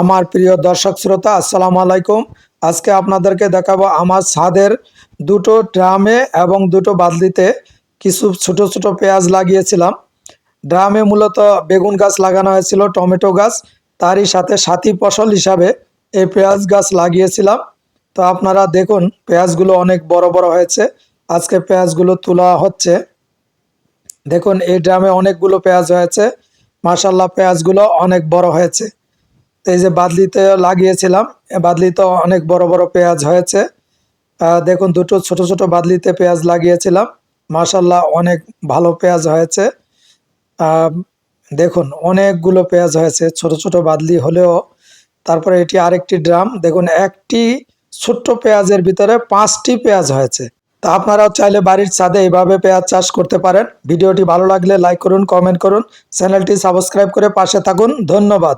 আমার প্রিয় দর্শক শ্রোতা, আসসালামু আলাইকুম। আজকে আপনাদেরকে দেখাবো আমার ছাদের দুটো ড্রামে এবং দুটো বাদলিতে কিছু ছোট ছোট পেঁয়াজ লাগিয়েছিলাম। ড্রামে মূলত বেগুন গাছ লাগানো হয়েছিল, টমেটো গাছ। তারই সাথে সাথী ফসল হিসাবে এই পেঁয়াজ গাছ লাগিয়েছিলাম। তো আপনারা দেখুন, পেঁয়াজগুলো অনেক বড় বড় হয়েছে। আজকে পেঁয়াজগুলো তোলা হচ্ছে। দেখুন, এই ড্রামে অনেকগুলো পেঁয়াজ হয়েছে। মার্শাল্লাহ পেঁয়াজগুলো অনেক বড় হয়েছে। এই যে বাদলিতে লাগিয়েছিলাম বাদলিতে অনেক বড় বড় পেঁয়াজ হয়েছে। দেখুন, দুটো ছোট ছোট বাদলিতে পেঁয়াজ লাগিয়েছিলাম। মার্শাল্লাহ অনেক ভালো পেঁয়াজ হয়েছে। দেখুন, অনেকগুলো পেঁয়াজ হয়েছে, ছোট ছোট বাদলি হলেও। তারপরে এটি আরেকটি ড্রাম, দেখুন, একটি ছোট্ট পেঁয়াজের ভিতরে পাঁচটি পেঁয়াজ হয়েছে। তা আপনারাও চাইলে বাড়ির ছাদে এইভাবে পেঁয়াজ চাষ করতে পারেন। ভিডিওটি ভালো লাগলে লাইক করুন, কমেন্ট করুন। চ্যানেলটি সাবস্ক্রাইব করে পাশে থাকুন। ধন্যবাদ।